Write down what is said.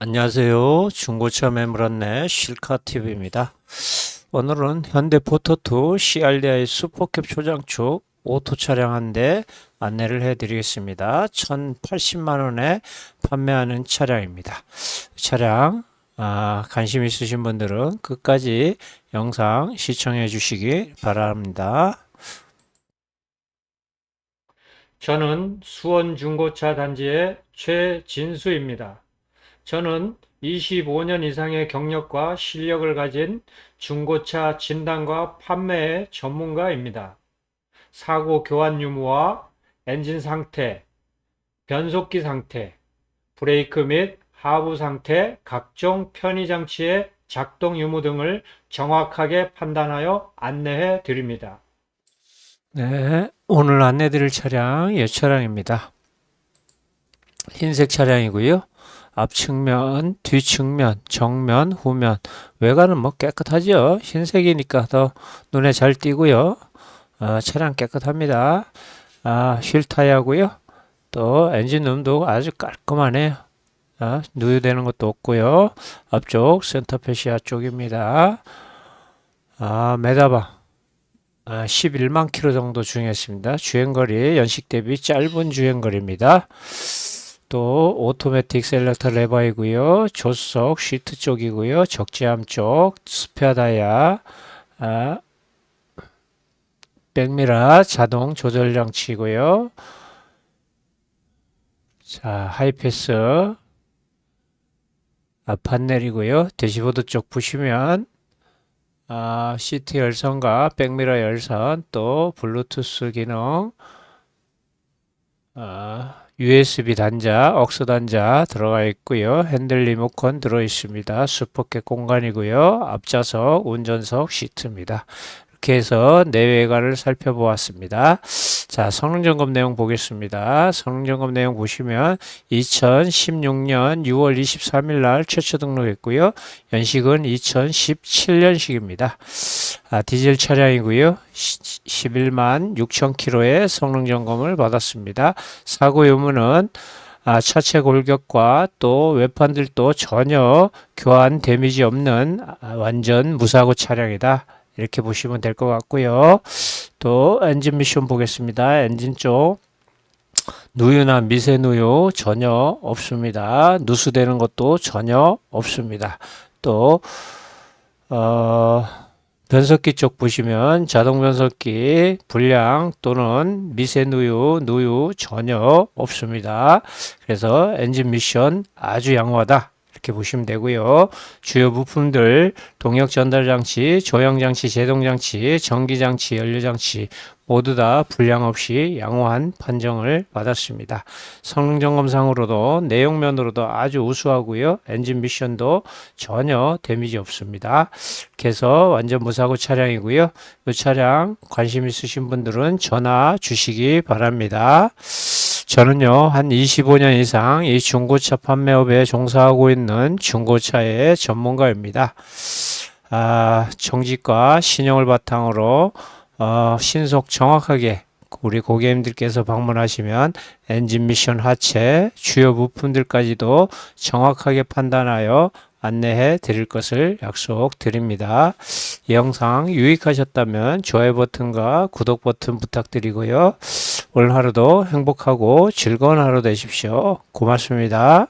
안녕하세요. 중고차 매물안내 실카TV입니다. 오늘은 현대 포토2 CRDI 슈퍼캡 초장축 오토 차량 한 대 안내를 해드리겠습니다. 1080만원에 판매하는 차량입니다. 차량 아, 관심 있으신 분들은 끝까지 영상 시청해 주시기 바랍니다. 저는 수원 중고차 단지의 최진수입니다. 저는 25년 이상의 경력과 실력을 가진 중고차 진단과 판매의 전문가입니다. 사고 교환 유무와 엔진 상태, 변속기 상태, 브레이크 및 하부 상태, 각종 편의 장치의 작동 유무 등을 정확하게 판단하여 안내해 드립니다. 네, 오늘 안내 드릴 차량 이 차량입니다. 흰색 차량이고요. 앞측면, 뒤측면, 정면, 후면, 외관은 뭐 깨끗하죠. 흰색이니까 더 눈에 잘 띄고요. 아, 차량 깨끗합니다. 아, 휠 타이어고요. 또 엔진룸도 아주 깔끔하네요. 아, 누유되는 것도 없고요. 앞쪽 센터페시아 쪽입니다. 아, 메다방. 아, 11만 킬로 정도 주행했습니다. 주행거리 연식 대비 짧은 주행거리입니다. 또 오토매틱 셀렉터 레버이고요. 조수석 시트 쪽이고요. 적재함 쪽 스페어 다이아 아, 백미라 자동 조절 장치고요. 자, 하이패스 아, 판넬이고요. 대시보드 쪽 보시면 아, 시트 열선과 백미러 열선 또 블루투스 기능 아, USB 단자, 억스 단자 들어가 있고요. 핸들 리모컨 들어 있습니다. 슈퍼켓 공간이고요. 앞좌석, 운전석 시트입니다. 이렇게 해서 내외관을 살펴보았습니다. 자, 성능 점검 내용 보겠습니다. 성능 점검 내용 보시면 2016년 6월 23일 날 최초 등록했고요. 연식은 2017년식입니다. 아, 디젤 차량이고요. 11만 6천 킬로의 성능 점검을 받았습니다. 사고 유무는 아, 차체 골격과 또 외판들도 전혀 교환 데미지 없는 아, 완전 무사고 차량이다. 이렇게 보시면 될 것 같고요. 또 엔진 미션 보겠습니다. 엔진 쪽 누유나 미세 누유 전혀 없습니다. 누수되는 것도 전혀 없습니다. 또 어, 변속기 쪽 보시면 자동 변속기 불량 또는 미세 누유, 누유 전혀 없습니다. 그래서 엔진 미션 아주 양호하다. 이렇게 보시면 되고요. 주요 부품들 동력 전달 장치, 조형 장치, 제동 장치, 전기 장치, 연료 장치 모두 다 불량 없이 양호한 판정을 받았습니다. 성능 점검상으로도 내용면으로도 아주 우수하고요. 엔진 미션도 전혀 데미지 없습니다. 그래서 완전 무사고 차량이고요. 이 차량 관심 있으신 분들은 전화 주시기 바랍니다. 저는요, 한 25년 이상 이 중고차 판매업에 종사하고 있는 중고차의 전문가입니다. 아, 정직과 신용을 바탕으로 어, 신속 정확하게 우리 고객님들께서 방문하시면 엔진 미션 하체 주요 부품들까지도 정확하게 판단하여 안내해 드릴 것을 약속드립니다. 이 영상 유익하셨다면 좋아요 버튼과 구독 버튼 부탁드리고요. 오늘 하루도 행복하고 즐거운 하루 되십시오. 고맙습니다.